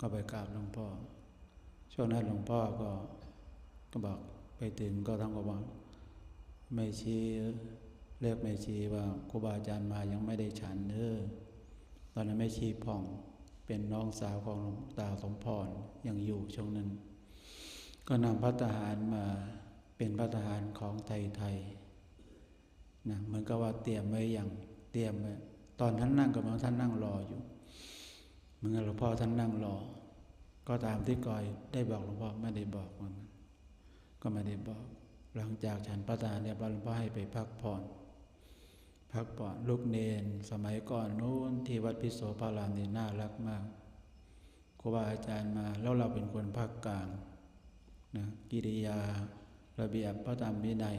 ก็ไปกราบหลวงพ่อ ช่วงนั้นหลวงพ่อก็ก็บอกไปถึงก็ทั้งก็บอกไม่ชี้เรียกไม่ชี้ว่าครูบาอาจารย์มายังไม่ได้ฉันเนอตอนนั้นไม่ชี้ผ่องเป็นน้องสาวของหลวงตาสมพรยังอยู่ช่วงนั้น ก็นำพระทหารมาเป็นพระทหารของไทยไทยนะเหมือนกับว่าเตรียมไว้อย่างเตรียมไว้ตอนท่านนั่งกับมันท่านนั่งรออยู่ เหมือนหลวงพ่อท่านนั่งรอ ก็ตามที่กอยได้บอกหลวงพ่อไม่ได้บอกมันก็ไม่ได้บอก หลังจากฉันพระทารเนี่ยหลวงพ่อให้ไปพักผ่อน พักผ่อนลูกเนนสมัยก่อนนู้นที่วัดพิโสภารามนี่น่ารักมากครูบาอาจารย์มาแล้วเราเป็นคนภาคกลางนะกิริยาระเบียบพระธรรมวินัย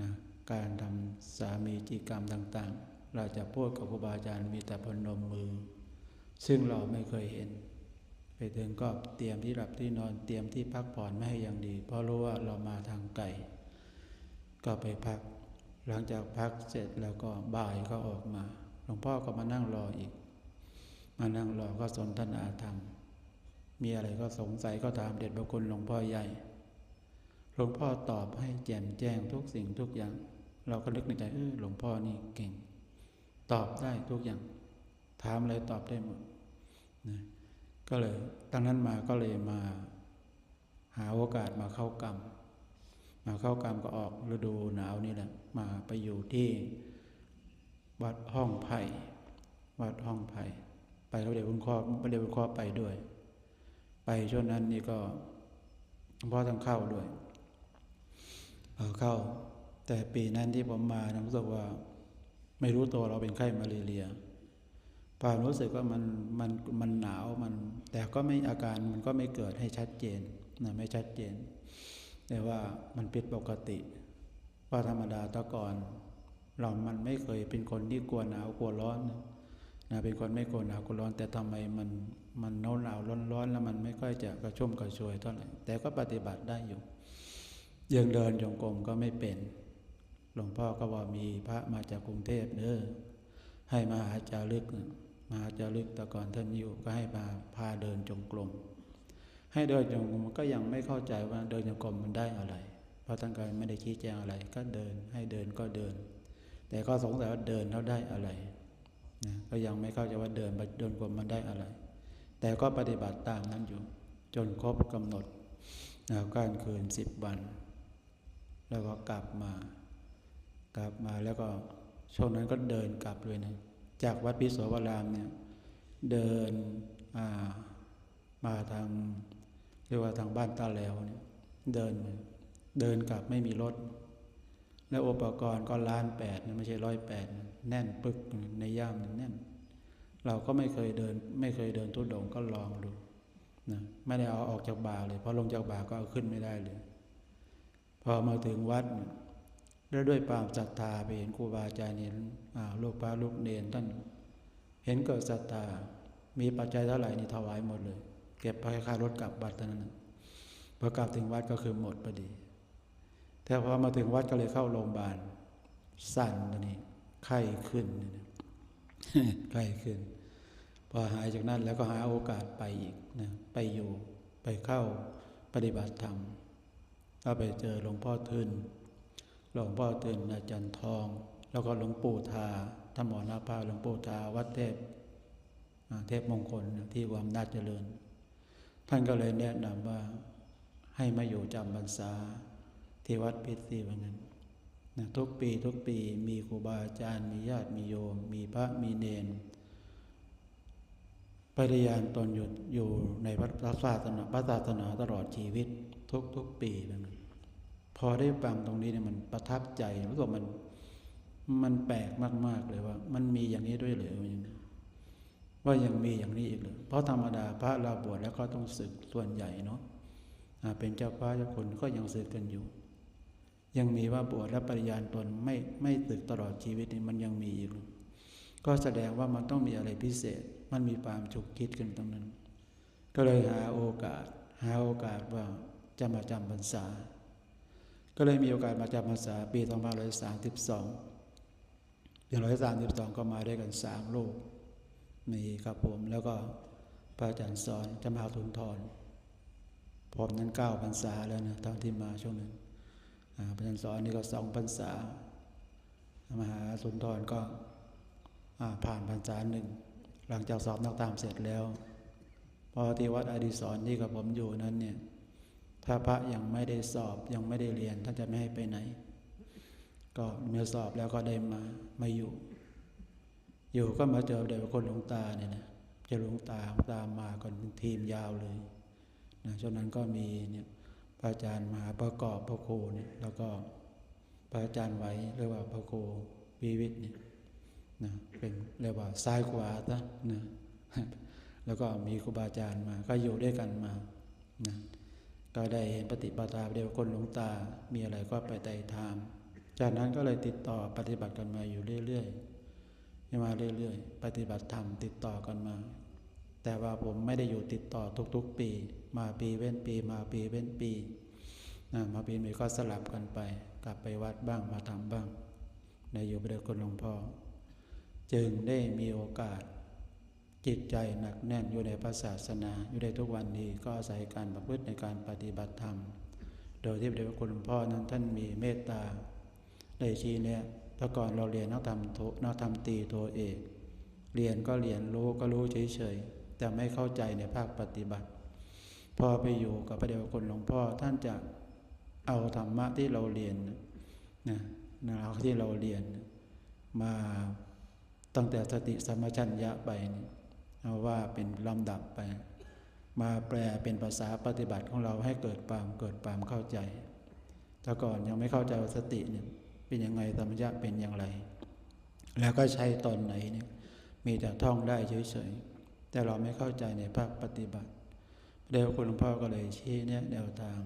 นะการทำสามีจิกรรมต่าง ๆ เราจะพูดกับครูบาอาจารย์มีแต่พนมมือ ซึ่งเราไม่เคยเห็น ไปถึงก็เตรียมที่หลับที่นอนเตรียมที่พักผ่อนไม่ให้อย่างดี เพราะรู้ว่าเรามาทางไกลก็ไปพัก หลังจากพักเสร็จแล้วก็บ่ายก็ออกมาหลวงพ่อก็มานั่งรออีก มานั่งรอก็สนทนาธรรม มีอะไรก็สงสัยก็ถามเด็ดบคุณหลวงพ่อใหญ่หลวงพ่อตอบให้แจ่มแจ้งทุกสิ่งทุกอย่าง เราก็นึกในใจเออหลวงพ่อนี่เก่ง ตอบได้ทุกอย่าง ถามอะไรตอบได้หมด นะก็เลยตั้งนั้นมาก็เลยมาหาโอกาสมาเข้ากรรม มาเข้ากรรมก็ออกฤดูหนาวนี่แหละ มาไปอยู่ที่วัดห้องไผ่วัดห้องไผ่ไปแล้วเดี๋ยวคุณพ่อพระเดี๋ยวคุณพ่อไปด้วย ไปช่วงนั้นนี่ก็พ่อต้องเข้าด้วยเออเข้า แต่ปีนั้นที่ผมมานะรู้สึกว่า ไม่รู้ตัวเราเป็นไข้มาเรีย ความรู้สึกว่ามันมันมันหนาวมันแต่ก็ไม่อาการมันก็ไม่เกิดให้ชัดเจนนะไม่ชัดเจน แต่ว่ามันผิดปกติว่าธรรมดาตะก่อน เรามันไม่เคยเป็นคนที่กลัวหนาวกลัวร้อนนะเป็นคนไม่กลัวหนาวกลัวร้อน แต่ทำไมมันมันหนาวหนาวร้อนร้อนแล้วมันไม่ค่อยจะกระชุ่มกระชวยเท่าไหร่แต่ก็ปฏิบัติได้อยู่ยังเดินจงกรมก็ไม่เป็นหลวงพ่อก็ว่ามีพระมาจากกรุงเทพเนอให้มาหาจารึก มาจารึกแต่ก่อนท่านอยู่ก็ให้มาพาเดินจงกรมให้เดินจงกรมก็ยังไม่เข้าใจว่าเดินจงกรมมันได้อะไร เพราะท่านก็ไม่ได้ชี้แจงอะไร ก็เดินให้เดินก็เดิน แต่ก็สงสัยว่าเดินแล้วได้อะไรนะก็ยังไม่เข้าใจว่าเดินเดินกรมมันได้อะไร แต่ก็ปฏิบัติตามนั้นอยู่ จนครบกำหนดนะการคืนสิบวัน แล้วก็กลับมา กลับมาแล้วก็ช่วงนั้นก็เดินกลับเลยนะ จากวัดพิโสวรามเนี่ยเดินมาทางเรียกว่าทางบ้านตาแล้วเนี่ยเดินเดินกลับไม่มีรถ แล้วอุปกรณ์ก็ล้านแปดไม่ใช่ร้อยแปดแน่นปึกในย่ามแน่น เราก็ไม่เคยเดินไม่เคยเดินทุดงก็ลองดูนะไม่ได้เอาออกจากบ่าเลยพอลงจากบ่าก็เอาขึ้นไม่ได้เลย พอมาถึงวัด แล้วด้วยความศรัทธาไปเห็นครูบาอาจารย์เห็นลูกพระลูกเนนท่านเห็นเกิดศรัทธามีปัจจัยเท่าไหร่นี่ถวายหมดเลย เก็บไปค่ารถกลับบัตรเท่านั้นพอกลับถึงวัดก็คือหมดพอดี แต่พอมาถึงวัดก็เลยเข้าโรงพยาบาลสั่นตัวนี้ไข้ขึ้นไข้ขึ้น พอหายจากนั้นแล้วก็หาโอกาสไปอีกนะไปอยู่ไปเข้าปฏิบัติธรรมก็ไปเจอหลวงพ่อทืน หลวงพ่อตื่นอาจารย์ทอง แล้วก็หลวงปู่ทาท่านหมอนาภาหลวงปู่ทาวัดเทพเทพมงคลที่วามนาจเจริญ ท่านก็เลยแนะนำว่าให้มาอยู่จำพรรษาที่วัดพิธีวันนั้นนะทุกปีทุกปีมีครูบาอาจารย์มีญาติมีโยม มีพระมีเนนปฏิญาณตนอยู่อยู่ในพระศาสนาพระศาสนาตลอดชีวิตทุกทุกปีนั้น อได้ฟังตรงนี้เนี่ยมันประทับใจรู้สึกมันมันแปลกมาก ๆ เลยว่า มันมีอย่างนี้ด้วยหรือว่ายังมีอย่างนี้อีกเลยเพราะธรรมดาพระเราบวชแล้วก็ต้องศึกส่วนใหญ่เนาะเป็นเจ้าพระเจ้าคนก็ยังศึกกันอยู่ ยังมีว่าบวชและปริญญาตนไม่ไม่ศึกตลอดชีวิตนี่มันยังมีอีกก็แสดงว่ามันต้องมีอะไรพิเศษ มันมีความฉุกคิดกันตรงนั้น ก็เลยหาโอกาส หาโอกาสว่าจะมาจำพรรษา ก็เลยมีโอกาสมาจำพรรษาปี 2532 ปี 132 ก็มาได้กันสามลูกมีครับผมแล้วก็พระอาจารย์สอนจะมาสุนทรผมนั้นเก้าพรรษาแล้วนะตอนที่มาช่วงนั้นอ่าพระอาจารย์สอนนี่ก็สองพรรษามหาสุนทรก็ผ่านพรรษาหนึ่งหลังจากสอบนักตามเสร็จแล้วพอที่วัดอดีศรที่กับผมอยู่นั้นเนี่ย ถ้าพระยังไม่ได้สอบยังไม่ได้เรียนท่านจะไม่ให้ไปไหน ก็เมื่อสอบแล้วก็ได้มามาอยู่ อยู่ก็มาเจอเด็กคนหลวงตาเนี่ยนะเจอหลวงตาตามมาก่อนทีมยาวเลยนะช่วงนั้นก็มีเนี่ยพระอาจารย์มหาประกอบพระโคเนี่ยแล้วก็พระอาจารย์ไหวเรียกว่าพระโควิวิทย์เนี่ยนะเป็นเรียกว่าซ้ายขวาซะนะแล้วก็มีครูบาอาจารย์มา ก็อยู่ด้วยกันมานะ ก็ได้เห็นปฏิปทาเดียวคนหลวงตา มีอะไรก็ไปไต่ถาม จากนั้นก็เลยติดต่อปฏิบัติกันมาอยู่เรื่อยๆมาเรื่อยๆ ปฏิบัติธรรมติดต่อกันมา แต่ว่าผมไม่ได้อยู่ติดต่อทุกๆ ปี มาปีเว้นปีมาปีเว้นปีนะมาปีนี้ก็สลับกันไป กลับไปวัดบ้างมาทำบ้างในอยู่ประเดียวคนหลวงพ่อ จึงได้มีโอกาส จิตใจหนักแน่นอยู่ในพระศาสนาอยู่ในทุกวันนี้ก็อาศัยการประพฤติในการปฏิบัติธรรม โดยที่พระเดชพระคุณหลวงพ่อนั้นท่านมีเมตตาได้ชี้เนี่ยแต่ก่อนเราเรียนนักธรรมโทนักธรรมตีตัวเอกเรียนก็เรียนรู้ก็รู้เฉยๆแต่ไม่เข้าใจในภาคปฏิบัติ พอไปอยู่กับพระเดชพระคุณหลวงพ่อท่านจะเอาธรรมะที่เราเรียนนะนะเอาที่เราเรียนมาตั้งแต่สติสัมปชัญญะไปนี่ เอาว่าเป็นลำดับไป มาแปลเป็นภาษาปฏิบัติของเราให้เกิดความเกิดความเข้าใจแต่ก่อนยังไม่เข้าใจว่าสติเนี่ยเป็นยังไงธรรมชาเป็นอย่างไร แล้วก็ใช้ตอนไหนเนี่ยมีแต่ท่องได้เฉยๆ แต่เราไม่เข้าใจในภาคปฏิบัติเดี๋ยวคุณหลวงพ่อก็เลยชี้เนี่ยแนวทาง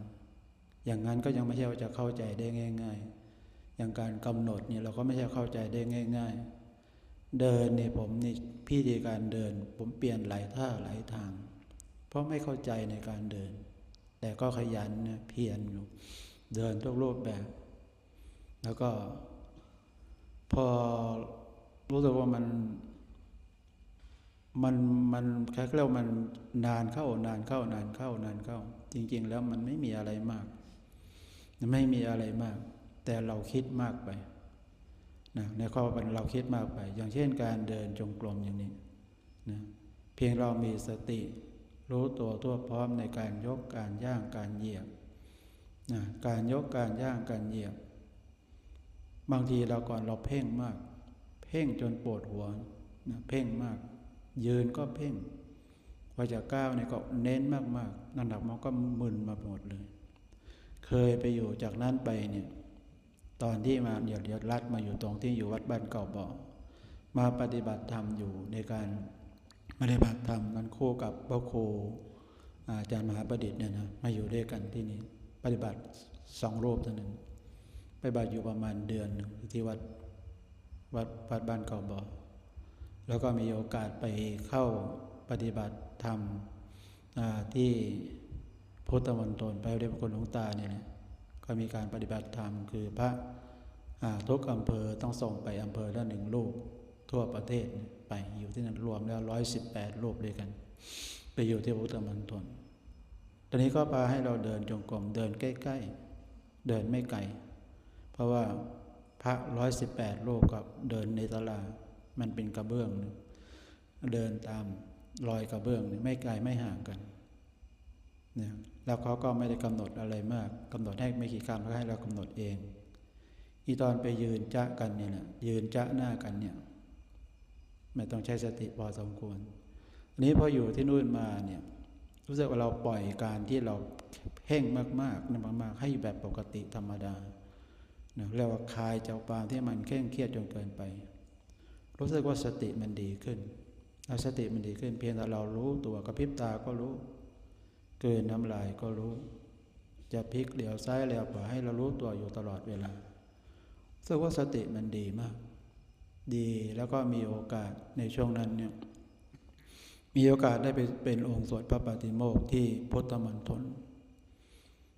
อย่างนั้นก็ยังไม่ใช่ว่าจะเข้าใจได้ง่าย ๆ อย่างการกำหนดเนี่ยเราก็ไม่ใช่เข้าใจได้ง่าย ๆ เดินเนี่ยผมนี่พี่ดีการเดิน ผมเปลี่ยนหลายท่าหลายทาง เพราะไม่เข้าใจในการเดิน แต่ก็ขยันเนี่ยเพียรอยู่เดินทุกรูปแบบ แล้วก็ พอรู้สึกว่ามันมันมันแค่เรียกว่ามันนานเข้านานเข้านานเข้านานเข้า จริง ๆ แล้วมันไม่มีอะไรมาก ไม่มีอะไรมาก แต่เราคิดมากไป นะในข้อมันเราคิดมากไป อย่างเช่นการเดินจงกรมอย่างนี้นะเพียงเรามีสติ รู้ตัวทั่วพร้อมในการยกการย่างการเหยียบนะการยกการย่างการเหยียบ บางทีเราก่อนเราเพ่งมาก เพ่งจนปวดหัวนะเพ่งมาก ยืนก็เพ่งพอจะก้าวเนี่ยก็เน้นมากๆนั่นดับมันก็มึนมาหมดเลย เคยไปอยู่จากนั้นไปเนี่ย ตอนที่มาเดี๋ยวเดี๋ยวรัดมาอยู่ตรงที่อยู่วัดบ้านเก่าบ่อมาปฏิบัติธรรมอยู่ในการปฏิบัติธรรมนั้นคู่กับพระครูอาจารย์มหาประดิษฐ์เนี่ยนะมาอยู่ด้วยกันที่นี่ปฏิบัติสองรูปเท่านั้นไปบัติอยู่ประมาณเดือนหนึ่งที่วัดวัดวัดบ้านเก่าบ่อแล้วก็มีโอกาสไปเข้าปฏิบัติธรรมที่พุทธมณฑลไปเรียกพระคุณหลวงตาเนี่ยนะ ก็มีการปฏิบัติธรรมคือพระทุกอำเภอต้องส่งไปอำเภอละหนึ่งรูปทั่วประเทศไปอยู่ที่นั่นรวมแล้วร้อยสิบแปดรูปด้วยกัน ไปอยู่ที่พุทธมณฑลตอนนี้ก็พาให้เราเดินจงกรมเดินใกล้ๆ เดินไม่ไกล เพราะว่าพระร้อยสิบแปดรูปกับเดินในตลาดมันเป็นกระเบื้อง เดินตามรอยกระเบื้องไม่ไกลไม่ห่างกันเนี่ย แล้วเขาก็ไม่ได้กำหนดอะไรมากกำหนดให้ไม่กี่คำแล้วให้เรากำหนดเอง อีตอนไปยืนจะกันเนี่ยนะยืนจะหน้ากันเนี่ยไม่ต้องใช้สติพอสมควรอันนี้พออยู่ที่นู่นมาเนี่ยรู้สึกว่าเราปล่อยการที่เราเพ่งมากๆนั่นมากๆ ให้แบบปกติธรรมดาเรียกว่าคลายเจ้าปามที่มันเคร่งเครียดจนเกินไป รู้สึกว่าสติมันดีขึ้นแล้วสติมันดีขึ้น เพียงแต่เรารู้ตัวกระพริบตาก็รู้ เกินน้ำลายก็รู้ จะพลิกเหลียวซ้ายเหลียวขวาให้เรารู้ตัวอยู่ตลอดเวลาซึ่งว่าสติมันดีมาก ดีแล้วก็มีโอกาสในช่วงนั้นเนี่ยมีโอกาสได้ไปเป็นองค์สวดพระปฏิโมกข์ที่พุทธมณฑล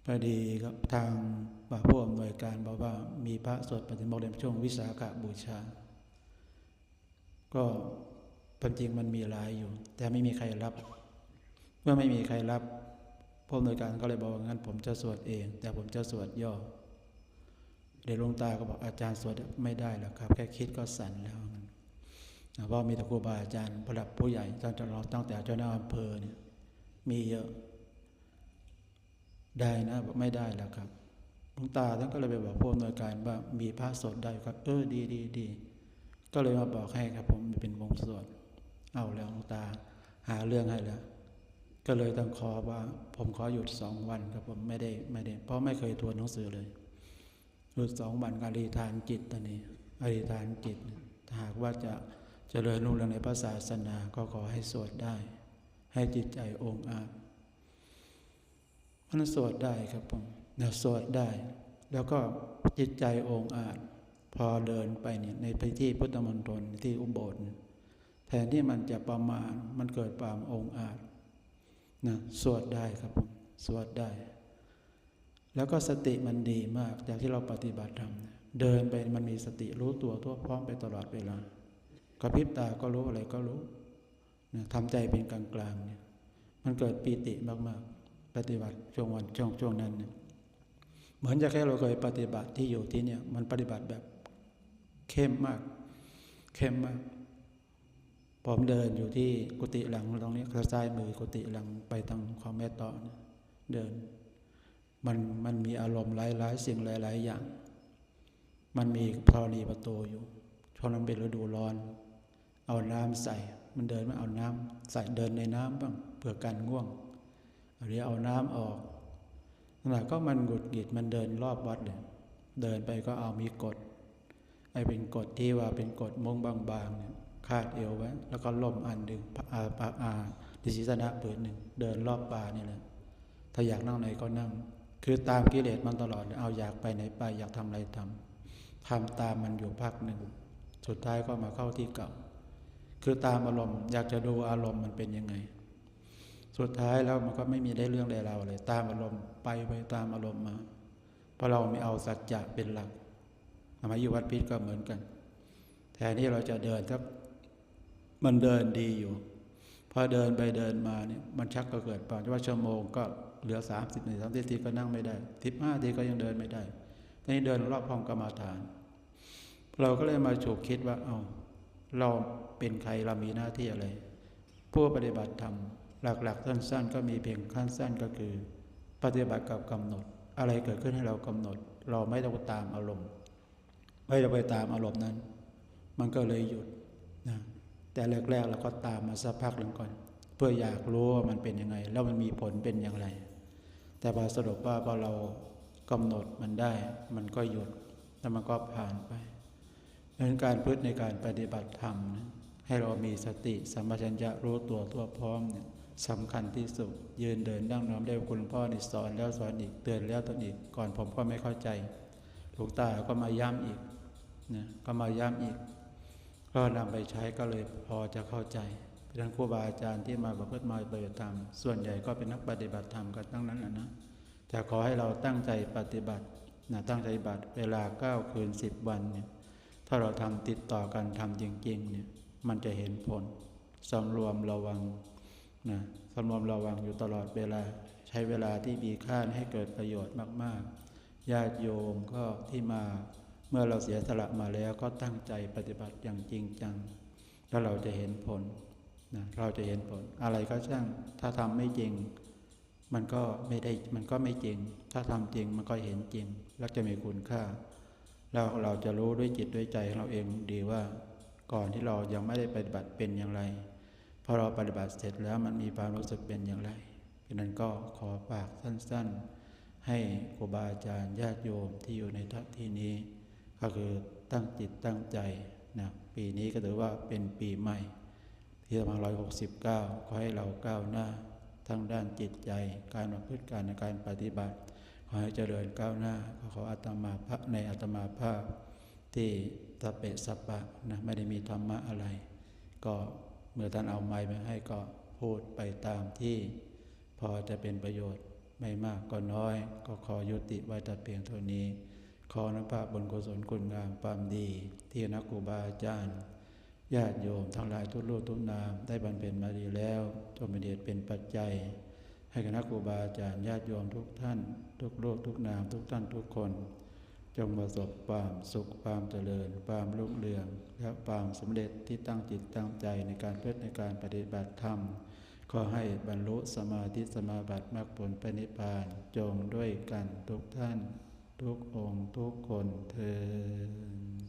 พอดีครับทางบ่าผู้อำนวยการบอกว่ามีพระสวดปฏิโมกข์ในช่วงวิสาขบูชา ก็เป็นจริงมันมีหลายอยู่ แต่ไม่มีใครรับ เมื่อไม่มีใครรับ ผู้อำนวยการก็เลยบอกว่างั้นผมจะสวดเอง แต่ผมจะสวดย่อเดี๋ยวหลวงตาก็บอกอาจารย์สวดไม่ได้หรอกครับ แค่คิดก็สั่นแล้วเพราะมีต่ครูบาอาจารย์ระดับผู้ใหญ่ตั้งแต่เราตั้งแต่เจ้าหน้าอำเภอเนี่ยมีเยอะได้นะบอกไม่ได้แล้วครับหลวงตาท่านก็เลยไปบอกผู้อำนวยการว่ามีพระสวดได้ครับ เออดีดีดีก็เลยมาบอกให้ครับ ผมเป็นวงสวดเอาแล้วหลวงตาหาเรื่องให้แล้ว ก็เลยต้องขอว่า ผมขอหยุดสองวันครับผมไม่ได้ไม่ได้ เพราะไม่เคยทวนหนังสือเลยหยุดสองวันอธิษฐานจิตตอนนี้อธิษฐานจิตถ้าหากว่าจะจะเจริญรุ่งเรืองในพระศาสนาก็ขอให้สวดได้ ให้จิตใจองค์อาจมันสวดได้ครับผมเนี่ยสวดได้ แล้วก็จิตใจองค์อาจพอเดินไปเนี่ยในพิธีพุทธมณฑลที่อุโบสถแทนที่มันจะประมาณมันเกิดความองค์อาจ นะสวดได้ครับผมสวดได้ แล้วก็สติมันดีมากจากที่เราปฏิบัติธรรมเดินไปมันมีสติรู้ตัวทั่วพร้อมไปตลอดเวลากระพริบตาก็รู้อะไรก็รู้นะทำใจเป็นกลางๆเนี่ยมันเกิดปีติมากๆ ปฏิบัติช่วงวันช่วงช่วงนั้นเนี่ยเหมือนจะแค่เราเคยปฏิบัติที่อยู่ที่เนี่ยมันปฏิบัติแบบเข้มมาก เข้มมาก ผมเดินอยู่ที่กุฏิหลังตรงนี้กระซ้ายมือกุฏิหลังไปทางของแม่ต่อเดิน มันมันมีอารมณ์หลายหลายสิ่งหลายหลายอย่าง มันมีธรณีประตูอยู่ช่วงนั้นเป็นฤดูร้อน เอาน้ำใส่ มันเดินม่เอาน้ำใส่เดินในน้ำบ้างเพื่อกันง่วงหรือเอาน้ำออกขณะก็มันหงุดหงิดมันเดินรอบวัดเลยเดินไปก็เอามีกฎไอ้เป็นกฎที่ว่าเป็นกฎมงบางๆเนี่ย คาดเอวไว้ แล้วก็ล่มอันหนึ่งอาปาอาดิสิสนะเปิดหนึ่งเดินรอบป่านี่แหละถ้าอยากนั่งไหนก็นั่ง คือตามกิเลสมันตลอดเอาอยากไปไหนไปอยากทำอะไรทำทำตามมันอยู่พักหนึ่ง สุดท้ายก็มาเข้าที่เก่า คือตามอารมณ์อยากจะดูอารมณ์มันเป็นยังไง สุดท้ายแล้วมันก็ไม่มีได้เรื่องใดเราเลย ตามอารมณ์ไปไปตามอารมณ์มาเพราะเราไม่เอาสัจจะเป็นหลักมาอยู่วัดพิษก็เหมือนกันแทนที่เราจะเดินครับ มันเดินดีอยู่ พอเดินไปเดินมาเนี่ยมันชักก็เกิดปานว่าชั่วโมงก็เหลือสามสิบนสามสิบทีก็นั่งไม่ได้สิบห้าทีก็ยังเดินไม่ได้ตอนนี้เดินรอบห้องกรรมาฐาน เราก็เลยมาฉุกคิดว่าเอา้าเราเป็นใครเรามีหน้าที่อะไร ผู้ปฏิบัติธรรมหลักๆสั้นๆ ก็มีเพียงขั้นสั้นก็คือ ปฏิบัติกับกำหนด อะไรเกิดขึ้นให้เรากำหนด เราไม่ต้องตามอารมณ์ ไม่ต้องไปตามอารมณ์นั้น มันก็เลยหยุดนะ แต่แรกๆเราก็ตามมาสักพักหนึ่งก่อน เพื่ออยากรู้ว่ามันเป็นยังไง แล้วมันมีผลเป็นอย่างไร แต่พอสรุปว่าพอเรากำหนดมันได้ มันก็หยุดแล้วมันก็ผ่านไปดังนั้นการพึ่ในการปฏิบัติธรรมนะให้เรามีสติสัมปชัญญะรู้ตัวทั่วพร้อมเนี่ยสำคัญที่สุด ยืนเดินนั่งนอนได้คุณพ่อนี่สอนแล้วสอนอีกเตือนแล้วตอนอีกก่อนผมก็ไม่เข้าใจหลวงตาก็มาย้ำอีกนะก็มาย้ำอีก ก็นำไปใช้ก็เลยพอจะเข้าใจเป็นครูบาอาจารย์ที่มาประพฤติมาปฏิบัติธรรม ส่วนใหญ่ก็เป็นนักปฏิบัติธรรมกันทั้งนั้นแหละนะแต่ขอให้เราตั้งใจปฏิบัตินะตั้งใจปฏิบัติเวลาเก้าคืนสิบวันเนี่ยถ้าเราทำติดต่อกันทำจริงๆเนี่ยมันจะเห็นผลสำรวมระวังนะสำรวมระวังอยู่ตลอดเวลาใช้เวลาที่มีค่าให้เกิดประโยชน์มากๆญาติโยมก็ที่มา เมื่อเราเสียสละมาแล้วก็ตั้งใจปฏิบัติอย่างจริงจัง แล้วเราจะเห็นผลนะเราจะเห็นผล อะไรก็ช่าง ถ้าทำไม่จริง มันก็ไม่ได้มันก็ไม่จริง ถ้าทำจริงมันก็เห็นจริง แล้วจะมีคุณค่า แล้วเราจะรู้ด้วยจิตด้วยใจของเราเองดีว่า ก่อนที่เรายังไม่ได้ปฏิบัติเป็นอย่างไรพอเราปฏิบัติเสร็จแล้วมันมีความรู้สึกเป็นอย่างไรดังนั้นก็ขอฝากสั้น ๆ ให้ครูบาอาจารย์ญาติโยมที่อยู่ในทัที่นี้ ก็คือตั้งจิตตั้งใจนะปีนี้ก็ถือว่าเป็นปีใหม่ ที่สองพันร้อยหกสิบเก้าขอให้เราก้าวหน้าทั้งด้านจิตใจ การประพฤติการในการปฏิบัติ ขอให้เจริญก้าวหน้าก็ขออาตมาพระในอาตมาภาพ ที่สเปะสปะนะไม่ได้มีธรรมะอะไร ก็เมื่อท่านเอาไม้มาให้ก็พูดไปตามที่พอจะเป็นประโยชน์ไม่มากก็น้อย ก็ขอยุติไว้แต่เพียงเท่านี้ ขอนับพบุญกุศลคุณงามความดี ที่นักกูบาอาจารย์ ญาติโยมทั้งหลายทุกรูปทุกนามได้บรรเพ็ญมาดีแล้วจงมีเดชเป็นปัจจัย ให้คณะครูบาอาจารย์ญาติโยมทุกท่าน ทุกรูปทุกนามทุกท่านทุกคน จงประสบความสุขความเจริญความรุ่งเรือง และความสำเร็จที่ตั้งจิตตั้งใจในการเพื่อในการปฏิบัติธรรมขอให้บรรลุสมาธิสมาบัติมรรคผลปนิพพานจงด้วยกันทุกท่าน ทุกองค์ทุกคนเทอ